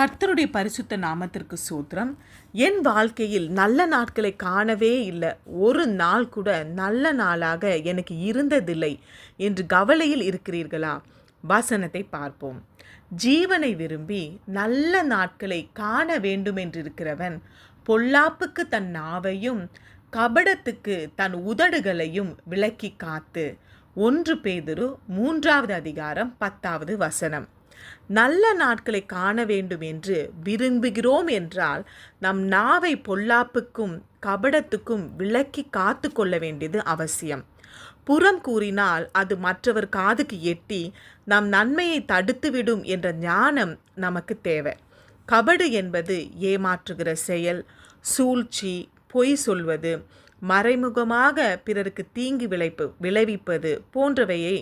கர்த்தருடைய பரிசுத்த நாமத்திற்கு சூத்திரம். என் வாழ்க்கையில் நல்ல நாட்களை காணவே இல்லை. ஒரு நாள் கூட நல்ல நாளாக எனக்கு இருந்ததில்லை என்று கவலையில் இருக்கிறீர்களா? வசனத்தை பார்ப்போம். ஜீவனை விரும்பி நல்ல நாட்களை காண வேண்டுமென்றிருக்கிறவன் பொல்லாப்புக்கு தன் நாவையும் கபடத்துக்கு தன் உதடுகளையும் விலக்கி காத்து. ஒன்று பேதுரு மூன்றாவது அதிகாரம் பத்தாவது வசனம். நல்ல நாட்களை காண வேண்டும் என்று விரும்புகிறோம் என்றால் நம் நாவை பொல்லாப்புக்கும் கபடத்துக்கும் விலக்கி காத்து கொள்ள வேண்டியது அவசியம். புறம் கூறினால் அது மற்றவர் காதுக்கு எட்டி நம் நன்மையை தடுத்துவிடும் என்ற ஞானம் நமக்கு தேவை. கபடு என்பது ஏமாற்றுகிற செயல் சூழ்ச்சி பொய் சொல்வது மறைமுகமாக பிறருக்கு தீங்கு விளைப்பு விளைவிப்பது போன்றவையை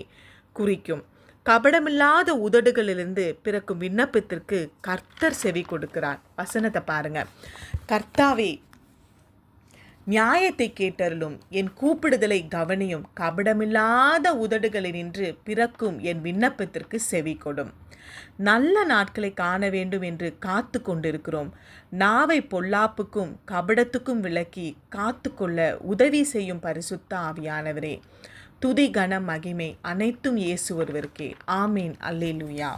குறிக்கும். கபடமில்லாத உதடுகளிலிருந்து பிறக்கும் விண்ணப்பத்திற்கு கர்த்தர் செவி கொடுக்கிறார். வசனத்தை பாருங்க. கர்த்தாவே நியாயத்தை கேட்டருளும். என் கூப்பிடுதலை கவனியும். கபடமில்லாத உதடுகளினின்று பிறக்கும் என் விண்ணப்பத்திற்கு செவி கொடும். நல்ல நாட்களை காண வேண்டும் என்று காத்து கொண்டிருக்கிறோம். நாவை பொல்லாப்புக்கும் கபடத்துக்கும் விளக்கி காத்து கொள்ள உதவி செய்யும் பரிசுத்த ஆவியானவரே. துதி கன மகிமை அனைத்தும் இயேசு ஒருவருக்கே. ஆமீன். அல்லேலுயா.